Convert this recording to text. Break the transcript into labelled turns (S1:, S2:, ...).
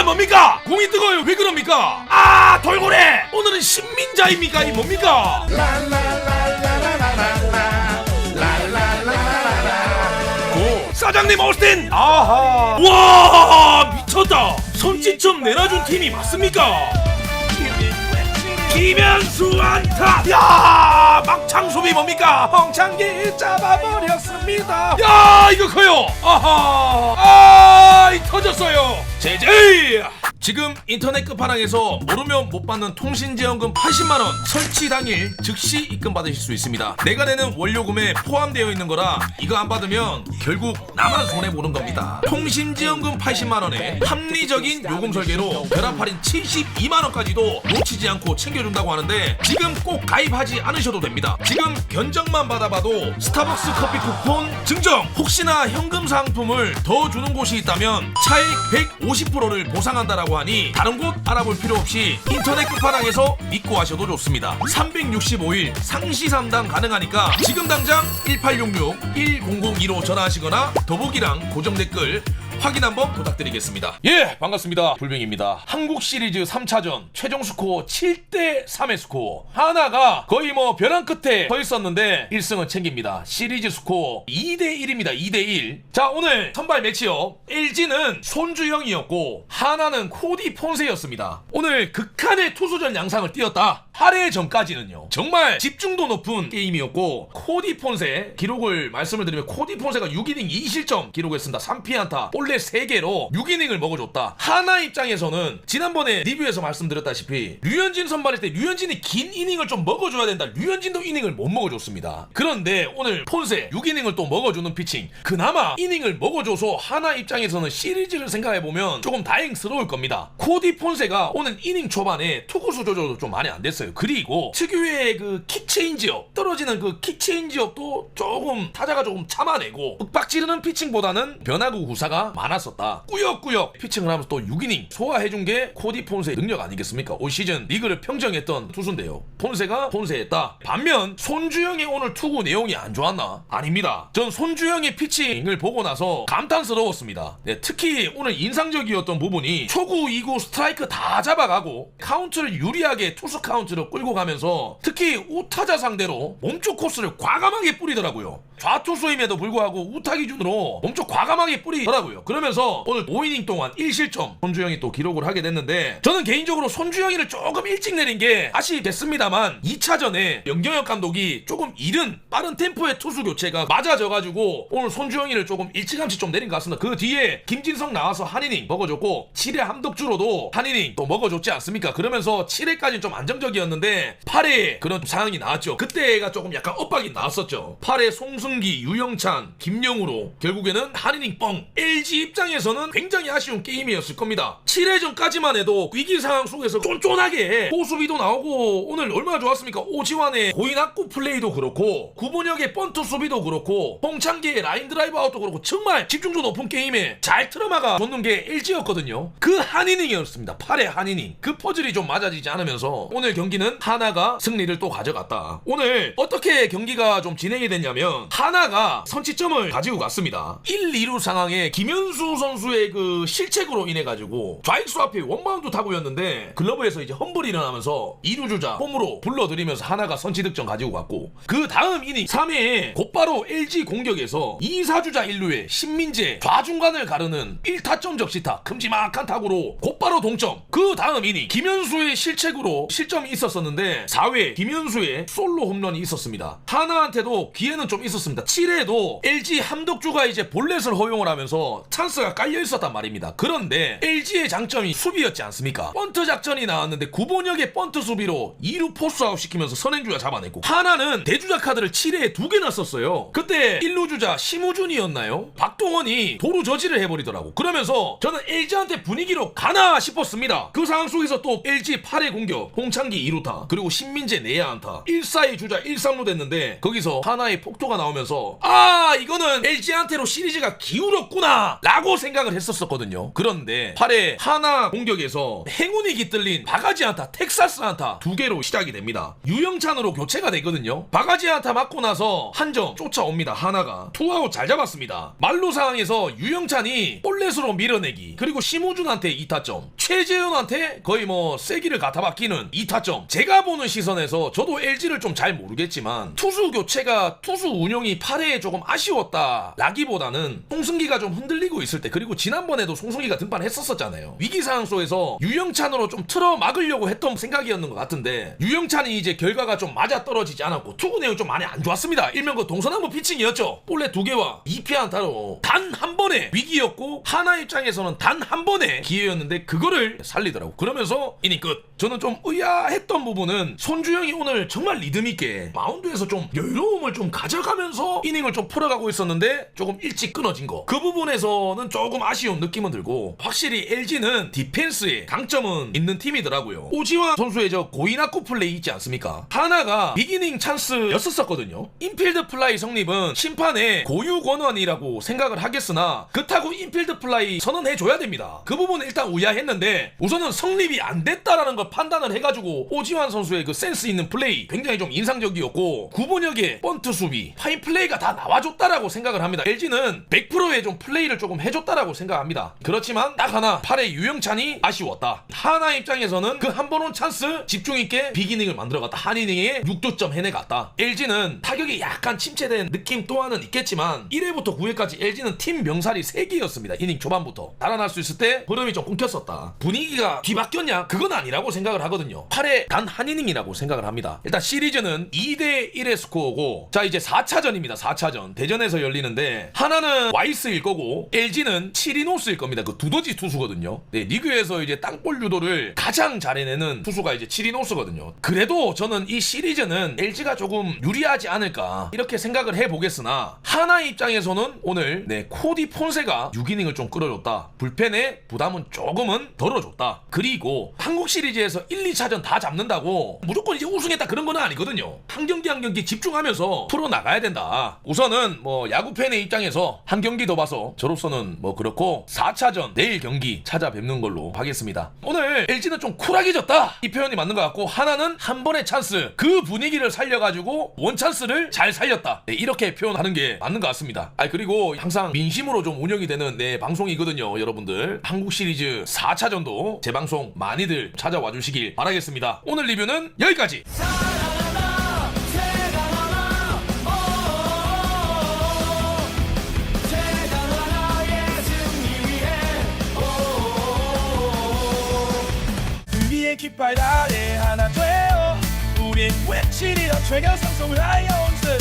S1: 아 뭡니까? 공이 뜨거워요. 왜 그럽니까? 아 돌고래! 오늘은 신민자입니까? 이 뭡니까? 고 사장님 오스틴! 아하. 와 미쳤다. 손짓점 내놔준 팀이 맞습니까? 김현수 안타! 야 막창 수비 뭡니까? 홍창기 잡아버렸습니다. 야 이거 커요. 아하. 아이 터졌어요 제제! 지금 인터넷 끝판왕에서 모르면 못 받는 통신지원금 80만원 설치 당일 즉시 입금 받으실 수 있습니다. 내가 내는 원료금에 포함되어 있는 거라 이거 안 받으면 결국 나만 손해보는 겁니다. 통신지원금 80만원에 합리적인 요금 설계로 결합 할인 72만원까지도 놓치 지 않고 챙겨준다고 하는데 지금 꼭 가입하지 않으셔도 됩니다. 지금 견적만 받아봐도 스타벅스 커피 쿠폰 증정! 혹시나 현금 상품을 더 주는 곳이 있다면 차액 150%를 보상한다라고 하니 다른 곳 알아볼 필요 없이 인터넷 끝판왕에서 믿고 하셔도 좋습니다. 365일 상시 상담 가능하니까 지금 당장 1866-1002로 전화하시거나 더보기랑 고정 댓글 확인 한번 부탁드리겠습니다. 예, 반갑습니다. 불병입니다. 한국 시리즈 3차전 최종 스코어 7대 3의 스코어. 하나가 거의 뭐 벼랑 끝에 서 있었는데 1승은 챙깁니다. 시리즈 스코어 2대 1입니다. 2대 1. 자, 오늘 선발 매치업. LG는 손주영이었고 하나는 코디 폰세였습니다. 오늘 극한의 투수전 양상을 띄었다. 8회 전까지는요. 정말 집중도 높은 게임이었고 코디 폰세 기록을 말씀을 드리면 코디 폰세가 6이닝 2실점 기록했습니다. 3피안타 볼넷 3개로 6이닝을 먹어줬다. 하나 입장에서는 지난번에 리뷰에서 말씀드렸다시피 류현진 선발할 때 류현진이 긴 이닝을 좀 먹어줘야 된다. 류현진도 이닝을 못 먹어줬습니다. 그런데 오늘 폰세 6이닝을 또 먹어주는 피칭. 그나마 이닝을 먹어줘서 하나 입장에서는 시리즈를 생각해보면 조금 다행스러울 겁니다. 코디 폰세가 오늘 이닝 초반에 투구수 조절도 좀 많이 안 됐어요. 그리고 특유의 그 킥체인지업 떨어지는 그 킥체인지업도 조금 타자가 조금 참아내고 윽박 지르는 피칭보다는 변화구 구사가 많았었다. 꾸역꾸역 피칭을 하면서 또 6이닝 소화해준 게 코디 폰세의 능력 아니겠습니까? 올 시즌 리그를 평정했던 투수인데요. 폰세가 폰세했다. 반면 손주영의 오늘 투구 내용이 안 좋았나? 아닙니다. 전 손주영의 피칭을 보고 나서 감탄스러웠습니다. 네, 특히 오늘 인상적이었던 부분이 초구 2구 스트라이크 다 잡아가고 카운트를 유리하게 투수 카운트를 끌고 가면서 특히 우타자 상대로 몸쪽 코스를 과감하게 뿌리더라고요. 좌투수임에도 불구하고 우타 기준으로 몸쪽 과감하게 뿌리더라고요. 그러면서 오늘 5이닝 동안 1실점 손주영이 또 기록을 하게 됐는데 저는 개인적으로 손주영이를 조금 일찍 내린 게 아쉽겠습니다만 2차전에 영경혁 감독이 조금 이른 빠른 템포의 투수 교체가 맞아져가지고 오늘 손주영이를 조금 일찌감치 좀 내린 것 같습니다. 그 뒤에 김진성 나와서 한 이닝 먹어줬고 7회 함덕주로도 한 이닝 또 먹어줬지 않습니까? 그러면서 7회까지 좀 안정적이었는데 8회 그런 상황이 나왔죠. 그때가 조금 약간 엇박이 나왔었죠. 8회 송승기, 유영찬, 김영우로 결국에는 한 이닝 뻥. LG 입장에서는 굉장히 아쉬운 게임이었을 겁니다. 7회전까지만 해도 위기 상황 속에서 쫀쫀하게 고수비도 나오고 오늘 얼마나 좋았습니까? 오지환의 고인학구 플레이도 그렇고 구본혁의 번트 수비도 그렇고 홍창기의 라인 드라이브 아웃도 그렇고 정말 집중도 높은 게임에 잘 틀어막아 줬는 게 LG였거든요. 그 한 이닝이었습니다. 8회 한 이닝. 그 퍼즐이 좀 맞아지지 않으면서 오늘 경기는 하나가 승리를 또 가져갔다. 오늘 어떻게 경기가 좀 진행이 됐냐면 하나가 선취점을 가지고 갔습니다. 1, 2루 상황에 김현 수 선수의 그 실책으로 인해 가지고 좌익수 앞에 원바운드 타구였는데 글러브에서 이제 험불이 일어나면서 2루 주자 홈으로 불러들이면서 하나가 선취 득점 가지고 갔고 그 다음 이닝 3회에 곧바로 LG 공격에서 2사 주자 1루에 신민재 좌중간을 가르는 1타점 적시타 큼지막한 타구로 곧바로 동점. 그 다음 이닝 김현수의 실책으로 실점이 있었었는데 4회 김현수의 솔로 홈런이 있었습니다. 하나한테도 기회는 좀 있었습니다. 7회에도 LG 함덕주가 이제 볼넷을 허용을 하면서 찬스가 깔려 있었단 말입니다. 그런데 LG의 장점이 수비였지 않습니까? 번트 작전이 나왔는데 구본혁의 번트 수비로 2루 포스아웃 시키면서 선행주가 잡아냈고 하나는 대주자 카드를 7회에 두 개나 썼어요. 그때 1루 주자 심우준이었나요? 박동원이 도루 저지를 해버리더라고. 그러면서 저는 LG한테 분위기로 가나 싶었습니다. 그 상황 속에서 또 LG 8회 공격 홍창기 2루타 그리고 신민재 내야 안타. 1사의 주자 1, 3루 됐는데 거기서 하나의 폭도가 나오면서 아 이거는 LG한테로 시리즈가 기울었구나 라고 생각을 했었었거든요. 그런데 8회 하나 공격에서 행운이 깃들린 바가지 안타, 텍사스 안타 두 개로 시작이 됩니다. 유영찬으로 교체가 되거든요. 바가지 안타 맞고 나서 한 점 쫓아옵니다. 하나가 투아웃 잘 잡았습니다. 말루 상황에서 유영찬이 볼넷으로 밀어내기 그리고 심우준한테 2타점 최재현한테 거의 뭐 세기를 갖다 박히는 2타점 제가 보는 시선에서 저도 LG를 좀 잘 모르겠지만 투수 교체가 투수 운영이 8회에 조금 아쉬웠다 라기보다는 송승기가 좀 흔들리고 있을 때 그리고 지난번에도 송승기가 등판했었었잖아요. 위기 상황 속에서 유영찬으로 좀 틀어 막으려고 했던 생각이었는 것 같은데 유영찬이 이제 결과가 좀 맞아 떨어지지 않았고 투구 내용 좀 많이 안 좋았습니다. 일명 그 동서남북 피칭이었죠. 볼넷 두 개와 2피 안타로 단 한 번의 위기였고 하나 입장에서는 단 한 번의 기회였는데 그거를 살리더라고. 그러면서 이닝 끝. 저는 좀 의아했던 부분은 손주영이 오늘 정말 리듬 있게 마운드에서 좀 여유로움을 좀 가져가면서 이닝을 좀 풀어가고 있었는데 조금 일찍 끊어진 거. 그 부분에서 는 조금 아쉬운 느낌은 들고 확실히 LG는 디펜스에 강점은 있는 팀이더라고요. 오지환 선수의 저 고인학구 플레이 있지 않습니까? 하나가 비기닝 찬스였었거든요. 인필드 플라이 성립은 심판의 고유 권한이라고 생각을 하겠으나 그렇다고 인필드 플라이 선언해줘야 됩니다. 그 부분은 일단 우야했는데 우선은 성립이 안 됐다라는 걸 판단을 해가지고 오지환 선수의 그 센스 있는 플레이 굉장히 좀 인상적이었고 구본혁의 번트 수비 파인 플레이가 다 나와줬다라고 생각을 합니다. LG는 100%의 좀 플레이를 조금 해줬다라고 생각합니다. 그렇지만 딱 하나 8의 유영찬이 아쉬웠다. 하나 입장에서는 그 한 번 온 찬스 집중 있게 비기닝을 만들어갔다. 한 이닝에 6득점 해내갔다. LG는 타격이 약간 침체된 느낌 또한은 있겠지만 1회부터 9회까지 LG는 팀 명살이 3개였습니다. 이닝 초반부터. 달아날 수 있을 때 흐름이 좀 끊겼었다. 분위기가 뒤바뀌었냐? 그건 아니라고 생각을 하거든요. 8회 단 한 이닝이라고 생각을 합니다. 일단 시리즈는 2대 1의 스코어고 자 이제 4차전입니다. 4차전. 대전에서 열리는데 하나는 와이스일 거고 LG는 치리노스일 겁니다. 그 두더지 투수거든요. 네, 리그에서 이제 땅볼 유도를 가장 잘해내는 투수가 이제 치리노스거든요. 그래도 저는 이 시리즈는 LG가 조금 유리하지 않을까 이렇게 생각을 해보겠으나 하나 입장에서는 오늘 네 코디 폰세가 6이닝을 좀 끌어줬다. 불펜의 부담은 조금은 덜어줬다. 그리고 한국 시리즈에서 1, 2차전 다 잡는다고 무조건 이제 우승했다 그런 건 아니거든요. 한 경기 한 경기 집중하면서 풀어 나가야 된다. 우선은 뭐 야구 팬의 입장에서 한 경기 더 봐서 저로서 는 뭐 그렇고 4차전 내일 경기 찾아뵙는 걸로 하겠습니다. 오늘 LG는 좀 쿨하게 졌다. 이 표현이 맞는 것 같고 하나는 한 번의 찬스. 그 분위기를 살려가지고 원 찬스를 잘 살렸다. 네, 이렇게 표현하는 게 맞는 것 같습니다. 아 그리고 항상 민심으로 좀 운영이 되는 내 방송이거든요 여러분들. 한국 시리즈 4차전도 제 방송 많이들 찾아와 주시길 바라겠습니다. 오늘 리뷰는 여기까지
S2: 발달해 하나 되어 우린 외치리라 최강 상성을 하이온스